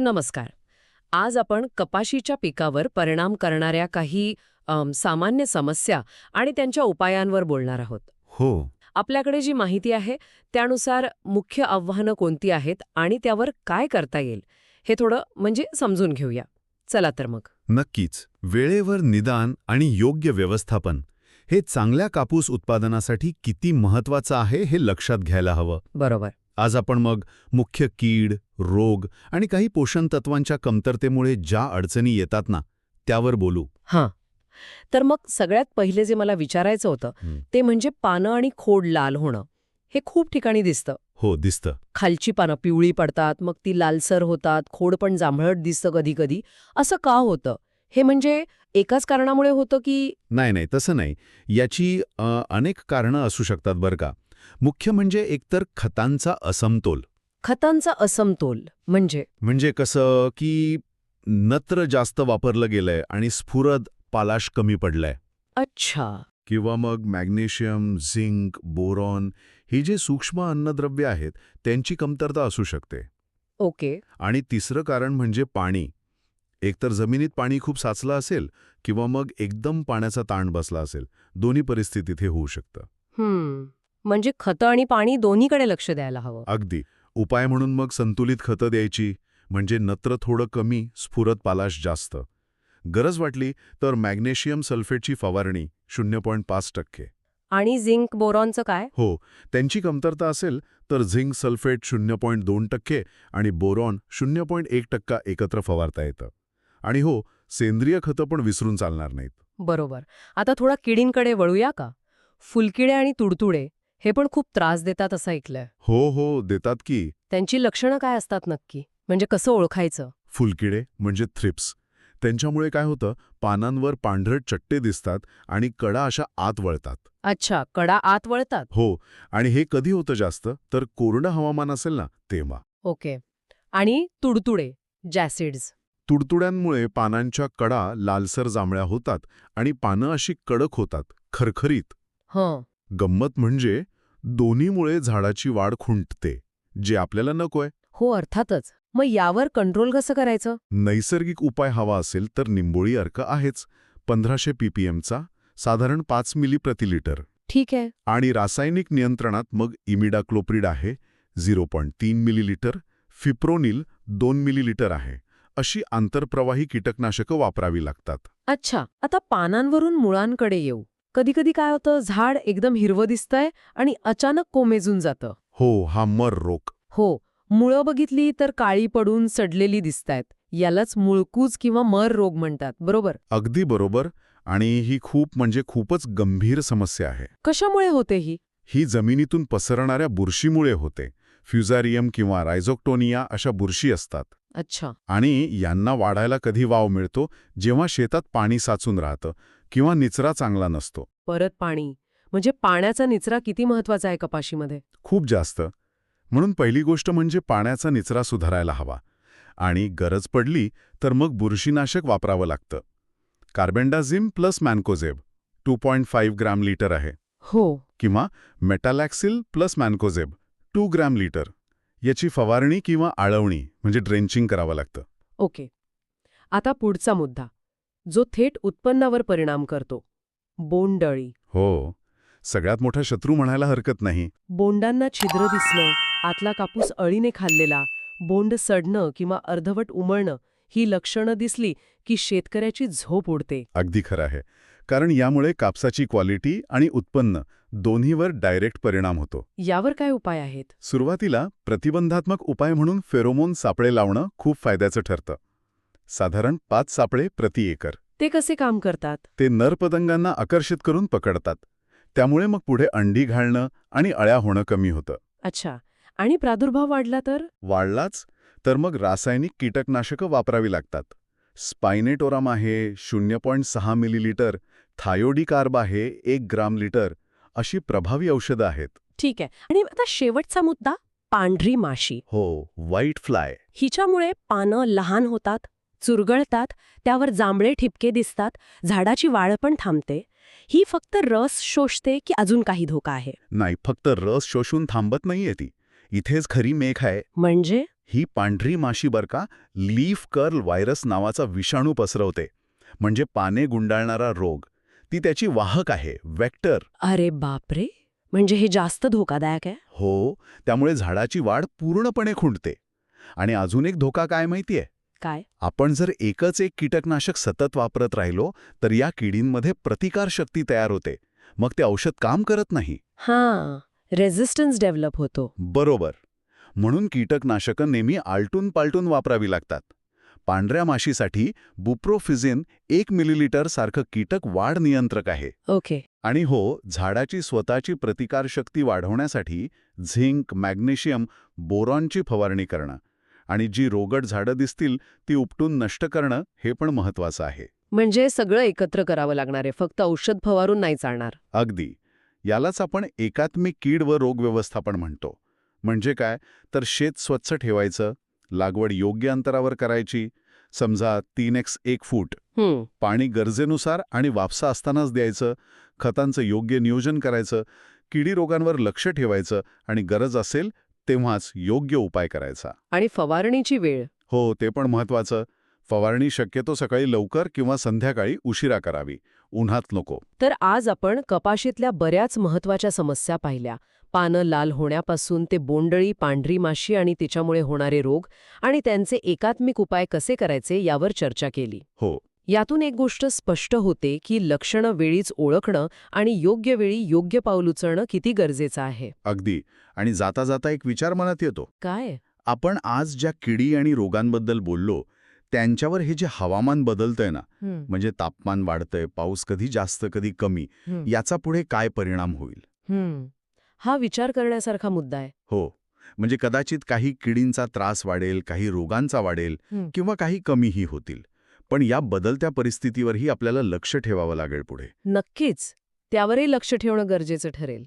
नमस्कार. आज आपण कपाशीच्या पिकावर परिणाम करणाऱ्या काही सामान्य समस्या आणि त्यांच्या उपायांवर बोलणार आहोत. हो. आपल्याकडे जी माहिती आहे त्यानुसार मुख्य आव्हानं कोणती आहेत आणि त्यावर काय करता येईल हे थोडं म्हणजे समजून घेऊया. चला तर मग. नक्कीच. वेळेवर निदान आणि योग्य व्यवस्थापन हे चांगल्या कापूस उत्पादनासाठी किती महत्वाचं आहे हे लक्षात घ्यायला हवं. बरोबर. आज आपण मग मुख्य कीड रोग आणि काही पोषण तत्वांच्या कमतरतेमुळे ज्या अडचणी येतात ना त्यावर बोलू. हां. तर मग सगळ्यात पहिले जे मला विचारायचं होतं. ते म्हणजे पानं आणि खोड लाल होणं हे खूप ठिकाणी दिसतं. हो दिसतं. खालची पानं पिवळी पडतात मग ती लालसर होतात खोड पण जांभळट दिसतं कधी कधी. असं का होतं? हे म्हणजे एकाच कारणामुळे होतं की नाही नाही तसं नाही. याची अनेक कारणं असू शकतात बरं का. मुख्य म्हणजे एकतर खतांचा असमतोल. खतांचा असमतोल म्हणजे? म्हणजे कसं की नत्र जास्त वापरलं गेलंय आणि स्फुरद पालाश कमी पडलाय. अच्छा. किंवा मग मॅग्नेशियम झिंक बोरॉन ही जे सूक्ष्म अन्नद्रव्य आहेत त्यांची कमतरता असू शकते. ओके. आणि तिसरं कारण म्हणजे पाणी. एकतर जमिनीत पाणी खूप साचलं असेल किंवा मग एकदम पाण्याचा ताण बसला असेल दोन्ही परिस्थितीत हे होऊ शकतं. हम्म. म्हणजे खतं आणि पाणी दोन्हीकडे लक्ष द्यायला हवं. अगदी. उपाय म्हणून मग संतुलित खतं द्यायची म्हणजे नत्र थोडं कमी स्फुरत पालाश जास्त. गरज वाटली तर मॅग्नेशियम सल्फेटची फवारणी शून्य पॉईंट पाच टक्के. आणि झिंक बोरॉनचं काय? हो. त्यांची कमतरता असेल तर झिंक सल्फेट शून्य पॉईंट दोन टक्के आणि बोरॉन शून्य पॉईंट एक टक्का एकत्र फवारता येतं. आणि हो सेंद्रिय खतं पण विसरून चालणार नाहीत. बरोबर. आता थोडा किडींकडे वळूया का? फुलकिडे आणि तुडतुडे हे पण खूप त्रास देतात असं ऐकलंय. हो हो देतात की. त्यांची लक्षणं काय असतात नक्की? म्हणजे कसं ओळखायचं? फुलकिडे म्हणजे थ्रिप्स. त्यांच्यामुळे काय होतं पानांवर पांढरट चट्टे दिसतात आणि कडा अशा आत वळतात. अच्छा कडा आत वळतात? हो आणि हे कधी होतं जास्त तर कोरडं हवामान असेल ना तेव्हा. ओके. आणि तुडतुडे जॅसिड्स. तुडतुड्यांमुळे पानांच्या कडा लालसर जांभळ्या होतात आणि पानं अशी कडक होतात खरखरीत. हं. गंमत म्हणजे दोन्हीमुळे झाडाची वाढ खुंटते जे आपल्याला नकोय. हो अर्थातच. मग यावर कंट्रोल कसं करायचं? नैसर्गिक उपाय हवा असेल तर निंबोळी अर्क आहेच. पंधराशे पीपीएमचा साधारण पाच मिली प्रति लिटर. ठीक आहे. आणि रासायनिक नियंत्रणात मग इमिडाक्लोप्रिड आहे झिरो पॉईंट तीन मिलीलिटर फिप्रोनिल दोन मिलीलिटर आहे. अशी आंतरप्रवाही कीटकनाशकं वापरावी लागतात. अच्छा आता पानांवरून मुळांकडे येऊ. कधीकधी काय होतं झाड एकदम हिरवं दिसतंय आणि अचानक कोमेजून जातं. हो हा मर रोग. हो मुळं बघितली तर काळी पडून सडलेली दिसतायत. यालाच मुळकूज किंवा मर रोग म्हणतात बरोबर? अगदी बरोबर आणि ही खूप म्हणजे खूपच गंभीर समस्या आहे. कशामुळे होते ही? ही जमिनीतून पसरणाऱ्या बुरशीमुळे होते. फ्युझारियम किंवा रायझोक्टोनिया अशा बुरशी असतात. अच्छा. आणि यांना वाढायला कधी वाव मिळतो? जेव्हा शेतात पाणी साचून राहतं किंवा निचरा चांगला नसतो. परत पाणी. म्हणजे पाण्याचा निचरा किती महत्त्वाचा आहे कपाशीमध्ये? खूप जास्त. म्हणून पहिली गोष्ट म्हणजे पाण्याचा निचरा सुधारायला हवा. आणि गरज पडली तर मग बुरशीनाशक वापरावं लागतं. Carbendazim plus mancozeb two point five gram litre आहे. हो. किंवा metalaxyl plus mancozeb two gram litre. याची फवारणी किंवा आळवणी म्हणजे ड्रेंचिंग करावं लागतं. ओके. आता पुढचा मुद्दा जो थेट उत्पन्नावर परिणाम करतो. बोंडअळी हो. सगळ्यात मोठा शत्रू म्हणायला हरकत नाही. बोंडांना छिद्र दिसणं आतला कापूस अळीने खाल्लेला बोंड सडणं किंवा अर्धवट उमळणं ही लक्षणं दिसली की शेतकऱ्याची झोप उडते. अगदी खरं आहे. कारण यामुळे कापसाची क्वालिटी आणि उत्पन्न दोन्हीवर डायरेक्ट परिणाम होतो. यावर काय उपाय आहेत? सुरुवातीला प्रतिबंधात्मक उपाय म्हणून फेरोमोन सापळे लावणं खूप फायद्याचं ठरतं. साधारण पाच सापळे प्रति एकर. ते कसे काम करतात? ते नर पतंगांना आकर्षित करून पकडतात. त्यामुळे मग पुढे अंडी घालणं आणि अळ्या होणं कमी होतं. अच्छा. आणि प्रादुर्भाव वाढला तर? वाढलाच तर मग रासायनिक कीटकनाशकं वापरावी लागतात. स्पायनेटोराम आहे शून्य पॉईंट सहा मिलीलिटर थायोडिकार्ब आहे एक ग्राम लिटर अशी प्रभावी औषधं आहेत. ठीक आहे. आणि आता शेवटचा मुद्दा पांढरी माशी. हो व्हाईट फ्लाय हिच्यामुळे पानं लहान होतात चुरगळतात त्यावर जांभळे ठिपके दिसतात झाडाची वाढ पण थांबते. ही फक्त रस शोषते की अजून काही धोका आहे? नाही फक्त रस शोषून थांबत नाहीये ती. इथेच खरी मेघ आहे. म्हणजे? ही पांढरी माशी बर का लीफ कर्ल व्हायरस नावाचा विषाणू पसरवते. म्हणजे पाने गुंडाळणारा रोग. ती त्याची वाहक आहे वेक्टर. अरे बापरे! म्हणजे हे जास्त धोकादायक आहे? हो त्यामुळे झाडाची वाढ पूर्णपणे खुंटते. आणि अजून एक धोका काय माहितीये? काय? आपण जर एकच एक कीटकनाशक सतत वापरत राहिलो तर या किडींमध्ये प्रतिकारशक्ती तयार होते. मग ते औषध काम करत नाही. हां रेझिस्टन्स डेव्हलप होतो. बरोबर. म्हणून कीटकनाशकं नेहमी आलटून पालटून वापरावी लागतात. पांढऱ्या माशीसाठी बुप्रोफिझिन एक मिलीलिटर सारखं कीटक वाढ नियंत्रक आहे. ओके. आणि हो झाडाची स्वतःची प्रतिकारशक्ती वाढवण्यासाठी झिंक मॅग्नेशियम बोरॉनची फवारणी करणं आणि जी रोगट झाडं दिसतील ती उपटून नष्ट करणं हे पण महत्वाचं आहे. म्हणजे सगळं एकत्र करावं लागणार आहे फक्त औषध फवारून नाही चालणार. अगदी. यालाच आपण एकात्मिक कीड व रोग व्यवस्थापन म्हणतो. म्हणजे काय? तर शेत स्वच्छ ठेवायचं लागवड योग्य अंतरावर करायची समजा तीन एक्स एक फूट. पाणी गरजेनुसार आणि वापसा असतानाच द्यायचं खतांचं योग्य नियोजन करायचं किडी रोगांवर लक्ष ठेवायचं आणि गरज असेल तेव्हाच योग्य उपाय करायचा. आणि फवारणीची वेळ. हो ते पण महत्वाचं फवारणी शक्यतो सकाळी लवकर किंवा संध्याकाळी उशिरा करावी. उन्हात नको. तर आज आपण कपाशीतल्या बऱ्याच महत्त्वाच्या समस्या पाहिल्या. पानं लाल होण्यापासून ते बोंडळी पांढरी माशी आणि तिच्यामुळे होणारे रोग आणि त्यांचे एकात्मिक उपाय कसे करायचे यावर चर्चा केली. हो. यातून एक गोष्ट स्पष्ट होते की लक्षणं वेळीच ओळखणं आणि योग्य वेळी योग्य पाऊल उचलणं किती गरजेचं आहे. अगदी. आणि जाता जाता एक विचार मनात येतो. काय? आपण आज ज्या किडी आणि रोगांबद्दल बोललो त्यांच्यावर हे जे हवामान बदलतंय ना म्हणजे तापमान वाढतंय पाऊस कधी जास्त कधी कमी याचा पुढे काय परिणाम होईल? हं. विचार करण्यासारखा मुद्दा आहे. हो. म्हणजे कदाचित काही किडींचा त्रास वाढेल काही रोगांचा वाढेल. किंवा काही कमीही होतील. पण या बदलत्या परिस्थितीवरही आपल्याला लक्ष ठेवावं लागेल पुढे. नक्कीच. त्यावरही लक्ष ठेवणं गरजेचं ठरेल.